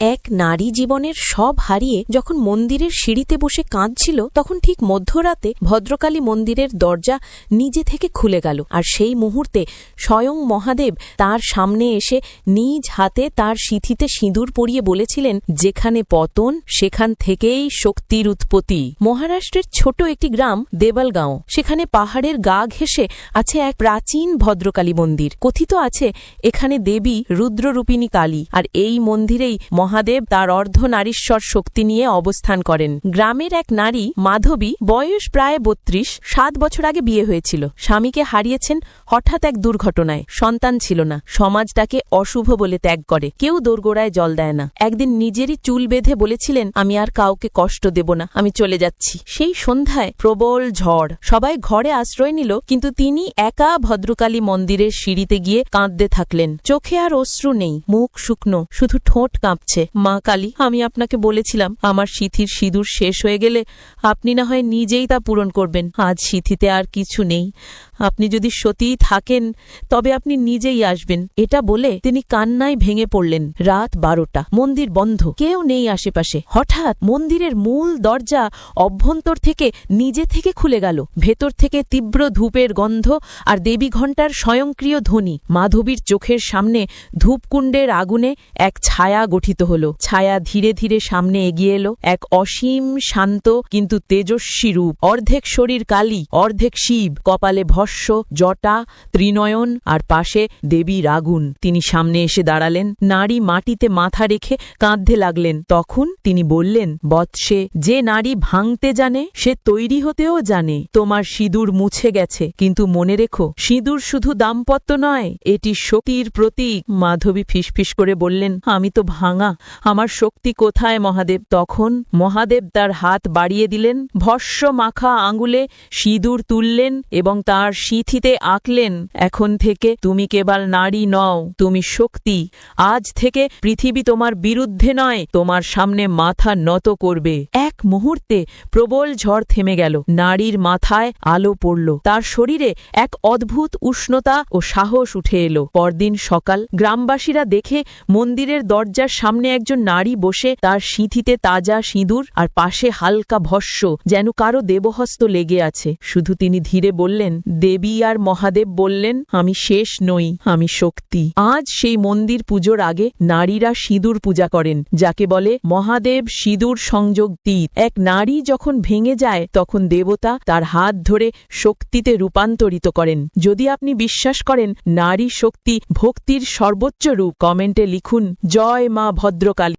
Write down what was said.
এক নারী জীবনের সব হারিয়ে যখন মন্দিরের সিঁড়িতে বসে কাঁদছিল, তখন ঠিক মধ্যরাতে ভদ্রকালী মন্দিরের দরজা নিজে থেকে খুলে গেল আর সেই মুহূর্তে স্বয়ং মহাদেব তার সামনে এসে নিজ হাতে তার সিথিতে সিঁদুর পরিয়ে বলেছিলেন, যেখানে পতন, সেখান থেকেই শক্তির উৎপত্তি। মহারাষ্ট্রের ছোট একটি গ্রাম, দেবালগাঁও, সেখানে পাহাড়ের গা ঘেঁষে আছে এক প্রাচীন ভদ্রকালী মন্দির। কথিত আছে, এখানে দেবী রুদ্ররূপিণী কালী। আর এই মন্দিরেই মহাদেব তার অর্ধনারীশ্বর শক্তি নিয়ে অবস্থান করেন। গ্রামের এক নারী, মাধবী, বয়স প্রায় বত্রিশ, সাত বছর আগে বিয়ে হয়েছিল। স্বামীকে হারিয়েছেন হঠাৎ এক দুর্ঘটনায়। সন্তান ছিল না। সমাজটাকে অশুভ বলে ত্যাগ করে। কেউ দোরগোড়ায় জল দেয় না। একদিন নিজেরই চুল বেঁধে বলেছিলেন, আমি আর কাউকে কষ্ট দেব না। আমি চলে যাচ্ছি। সেই সন্ধ্যায় প্রবল ঝড়। সবাই ঘরে আশ্রয় নিল, কিন্তু তিনি একা ভদ্রকালী মন্দিরের সিঁড়িতে গিয়ে কাঁদতে থাকলেন। চোখে আর অশ্রু নেই। মুখ শুকনো। শুধু ঠোঁট কাঁপছে। মা কালী, আমি আপনাকে বলেছিলাম, আমার সিথির সিঁদুর শেষ হয়ে গেলে আপনি না হয় নিজেই তা পূরণ করবেন। আজ সিথিতে আর কিছু নেই। আপনি যদি সতীই থাকেন, তবে আপনি নিজেই আসবেন। এটা বলে তিনি কান্নায় ভেঙে পড়লেন। রাত বারোটা। মন্দির বন্ধ। কেউ নেই আশেপাশে। হঠাৎ মন্দিরের মূল দরজা অভ্যন্তর থেকে নিজে থেকে খুলে গেল। ভেতর থেকে তীব্র ধূপের গন্ধ আর দেবী ঘণ্টার স্বয়ংক্রিয় ধ্বনি। মাধবীর চোখের সামনে ধূপকুণ্ডের আগুনে এক ছায়া গঠিত হল। ছায়া ধীরে ধীরে সামনে এগিয়ে এলো। এক অসীম, শান্ত, কিন্তু তেজস্বী রূপ। অর্ধেক শরীর কালী, অর্ধেক শিব। কপালে ভস্য, জটা, ত্রিনয়ন, আর পাশে দেবী রাগুন। তিনি সামনে এসে দাঁড়ালেন। নারী মাটিতে মাথা রেখে কাঁদতে লাগলেন। তখন তিনি বললেন, বৎসে, যে নারী ভাঙতে জানে, সে তৈরি হতেও জানে। তোমার সিঁদুর মুছে গেছে। কিন্তু মনে রেখো, সিঁদুর শুধু দাম্পত্য নয়, এটি শক্তির প্রতীক। মাধবী ফিসফিস করে বললেন, আমি তো ভাঙা। আমার শক্তি কোথায় মহাদেব? তখন মহাদেব তার হাত বাড়িয়ে দিলেন, ভস্য মাখা আঙুলে সিঁদুর তুললেন এবং তার সিঁথিতে আঁকলেন, এখন থেকে তুমি কেবল নারী নও, তুমি শক্তি। আজ থেকে পৃথিবী তোমার বিরুদ্ধে নয়, তোমার সামনে মাথা নত করবে। মুহূর্তে প্রবল ঝড় থেমে গেল। নারীর মাথায় আলো পড়ল। তার শরীরে এক অদ্ভুত উষ্ণতা ও সাহস উঠে এলো। পরদিন সকাল গ্রামবাসীরা দেখে মন্দিরের দরজার সামনে একজন নারী বসে তার সিঁথিতে তাজা সিঁদুর আর পাশে হালকা ভস্য যেন কারও দেবহস্ত লেগে আছে। শুধু তিনি ধীরে বললেন, দেবী আর মহাদেব বললেন, আমি শেষ নই, আমি শক্তি। আজ সেই মন্দির পুজোর আগে নারীরা সিঁদুর পূজা করেন, যাকে বলে মহাদেব সিঁদুর সংযোগ তীত এক নারী যখন ভেঙে যায়, তখন দেবতা তার হাত ধরে শক্তিতে রূপান্তরিত করেন। যদি আপনি বিশ্বাস করেন, নারী শক্তি ভক্তির সর্বোচ্চ রূপ, কমেন্টে লিখুন, জয় মা ভদ্রকালী।